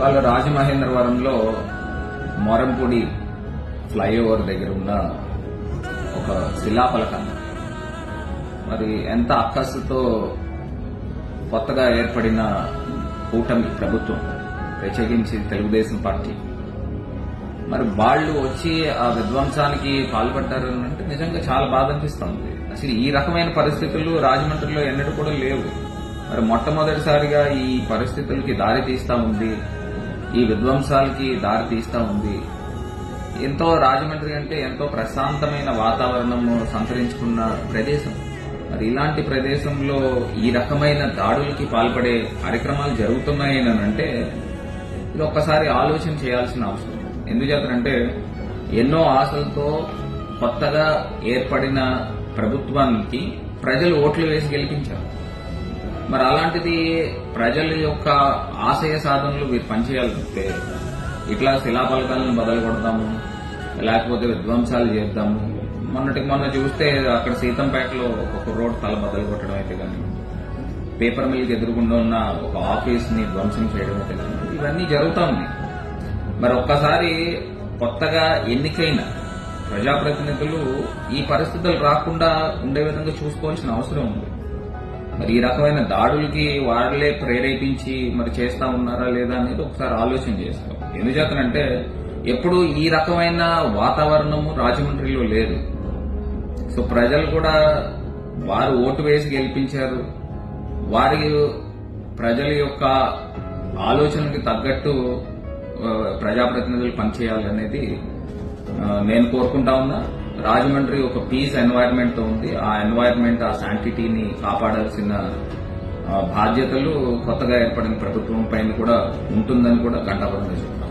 వాళ్ళ రాజమహేంద్రవరంలో మొరంపూడి ఫ్లైఓవర్ దగ్గర ఉన్న ఒక శిలాఫలకం. మరి ఎంత అక్కసుతో కొత్తగా ఏర్పడిన కూటమి ప్రభుత్వం ప్రత్యేకించి తెలుగుదేశం పార్టీ. మరి వాళ్ళు వచ్చి ఆ విధ్వంసానికి పాల్పడ్డారు అంటే నిజంగా చాలా బాధ అనిపిస్తుంది. అసలు ఈ రకమైన పరిస్థితులు రాజమండ్రిలో ఎన్నడూ కూడా లేవు. మరి మొట్టమొదటిసారిగా ఈ పరిస్థితులకి దారి తీస్తా ఉంది. ఈ విధ్వంసాలకి దారి తీస్తూ ఉంది. ఎంతో రాజమండ్రి అంటే ఎంతో ప్రశాంతమైన వాతావరణము సంతరించుకున్న ప్రదేశం. మరి ఇలాంటి ప్రదేశంలో ఈ రకమైన దాడులకి పాల్పడే కార్యక్రమాలు జరుగుతున్నాయి ఇది ఒక్కసారి ఆలోచన చేయాల్సిన అవసరం. ఎందుచేతనంటే ఎన్నో ఆశలతో కొత్తగా ఏర్పడిన ప్రభుత్వానికి ప్రజలు ఓట్లు వేసి గెలిపించారు. మరి అలాంటిది ప్రజల యొక్క ఆశయ సాధనలు మీరు పనిచేయాలంటే ఇట్లా శిలాఫలకాలను బదలు కొడతాము లేకపోతే విధ్వంసాలు చేద్దాము. మొన్నటికి మొన్న చూస్తే అక్కడ సీతంపేటలో ఒక రోడ్ తల బదలు కొట్టడం అయితే కానీ పేపర్ మిల్కి ఎదురుగుండా ఉన్న ఒక ఆఫీస్ని ధ్వంసం చేయడం అయితే కానీ ఇవన్నీ జరుగుతా ఉన్నాయి. మరి ఒక్కసారి కొత్తగా ఎన్నికైన ప్రజాప్రతినిధులు ఈ పరిస్థితులు రాకుండా ఉండే విధంగా చూసుకోవాల్సిన అవసరం ఉంది. మరి ఈ రకమైన దాడులకి వాళ్ళే ప్రేరేపించి మరి చేస్తా ఉన్నారా లేదా అనేది ఒకసారి ఆలోచన చేస్తాం. ఎందుచేతనంటే ఎప్పుడు ఈ రకమైన వాతావరణము రాజమండ్రిలో లేదు. సో ప్రజలు కూడా వారు ఓటు వేసి గెలిపించారు. వారి ప్రజల యొక్క ఆలోచనకి తగ్గట్టు ప్రజాప్రతినిధులు పనిచేయాలనేది నేను కోరుకుంటా ఉన్నా. రాజమండ్రి ఒక పీస్ ఎన్వైర్న్మెంట్తో ఉంది. ఆ ఎన్వైర్న్మెంట్ ఆ శాంటిటీని కాపాడాల్సిన బాధ్యతలు కొత్తగా ఏర్పడిన ప్రభుత్వం పైన కూడా ఉంటుందని కూడా గంటాపరం చెప్తాను